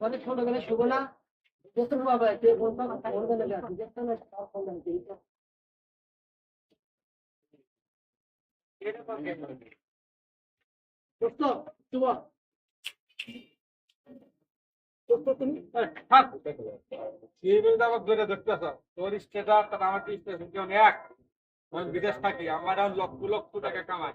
অনেক ছোট গেলে শুভ না। দোস্ত বাবা না ফোন করে গেছে দেখতে না তার ফোন করে দোস্ত শুভ। দোস্ত তুমি? তোর স্টেটাস আর আমার স্টেটাস কেমন এক আমি বিদেশ থাকি আমার আর লক্ষ লক্ষ টাকা কামাই।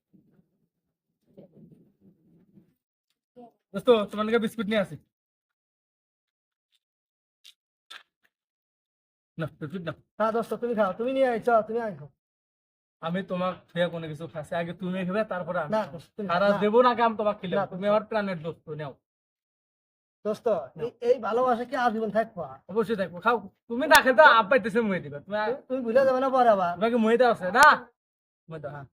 তোমার নাকি বিস্কুট নিয়ে আসি। না বিস্কুট না হ্যাঁ দোস্ত তুমি খাও তুমি নিয়ে আইছো তুমি আইছো আমি তোমার খেয়ে কোনো কিছু খাচ্ছি আগে তুমি খেবে তারপরে আমি দোস্ত সারা। দেবো না আমি তোমাকে খেলে তুমি আমার প্রাণের দোস্ত নাও। দোস্ত এই- ভালোবাসা কি আজীবন থাকব? অবশ্যই দেখব খাও তুমি না খেতে আপ পাইতেছে মুয়ে দিবে। তুমি তুমি- ভুলে যাবে না পরে আবার। তোমাকে মহিদা আছে না? হ্যাঁ।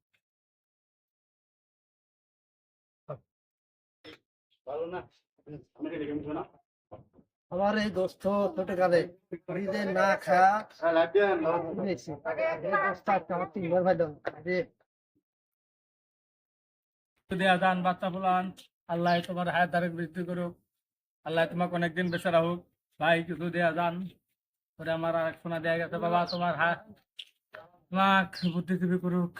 আমার এই দোস্ত ছোট কালে নিজে না খা দিয়েছি এই দোস্ত আজকে আমার তিনবার ভাই দেয়া দান বাচ্চা ফুলান। আল্লাহ তোমার হায়াত তারিখ বৃদ্ধি করুক। আল্লাহ তোমাকে অনেকদিন বেঁচে রাখুক। ভাই কিছু দেয়া দান করে আমার আর শোনা দেয়া গেছে বাবা তোমার হাত লাখ বুদ্ধিজীবী করুক।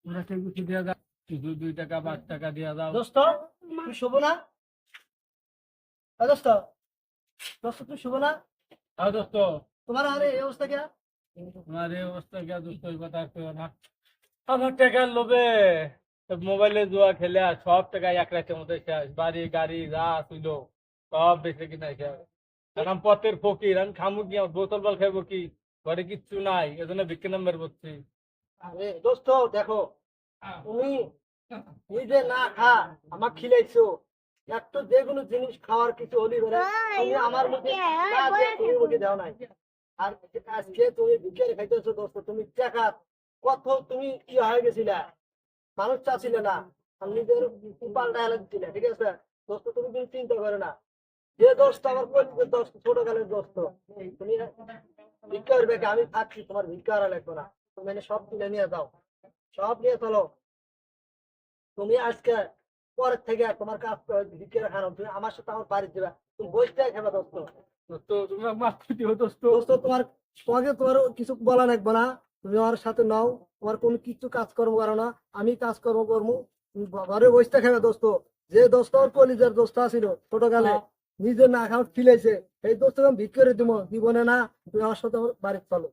তোমরা কিছু দেয়া দাও কিছু দুই টাকা পাঁচ টাকা দেয়া দাও। দোস্ত তুই শুভ না? দোস্ত দোস্ত তুই শুভ না? হ্যাঁ দোস্ত। তোমার আরে এই অবস্থা কে তোমার এই অবস্থা কে দোস্ত এই কথা কেউ না। আমার টাকার লোভে মোবাইলে জুয়া খেলে সব টাকা এক রাতের মধ্যে শেষ। বাড়ি গাড়ি যা ছিল সব বেঁচে কিনা শেষ। পথের ফকির আমি খামু কি আমার বোতল বল খাইবো কি? ঘরে কিচ্ছু নাই এজন্য বিক্রি নাম্বার বসছি আরে দোস্ত দেখো তুমি নিজে না খা আমার খিলাইছো। একটু যে কোনো জিনিস খাওয়ার কিছু হলি বেড়ে তুমি আমার মুখে না তুমি মুখে দাও নাই। আর আজকে তুমি ভিক্ষারে খাইতেছো দোস্ত তুমি টাকা কত তুমি কি হয়ে গেছিলা। মানুষ চাচ্ছিলে না নিজের পাল্টা হেলে দিছিলে ঠিক আছে? দোস্ত তুমি কিন্তু চিন্তা করো না। যে দোস্ত আমার পরিচিত দোস্ত ছোট কালের দোস্ত তুমি ভিক্ষা করবে আমি থাকছি তোমার ভিক্ষা আর লাগবে না। তুমি সব তুলে নিয়ে যাও। সব নিয়ে চলো। তুমি আজকে পরের থেকে তোমার কাজ ভিক্ষা খানো তুমি আমার সাথে আমার বাড়ি যাবে। তুমি বসতে খাবে দোস্ত দোস্ত। তোমার তোমাকে তোমার কিছু বলা লাগবে না। তুমি আমার সাথে নাও। তোমার কোনো কিছু কাজকর্ম করো না। আমি কাজকর্ম করব ঘরে বসতে খাবে দোস্ত। যে দোস্ত ওর কলিজার দোস্ত আছিল ছোটকালে নিজে না খাও ফিলেছে এই দোস্ত আমি ভিক্ষা করে দিব। জীবনে না তুমি আমার সাথে আমার বাড়ি চলো।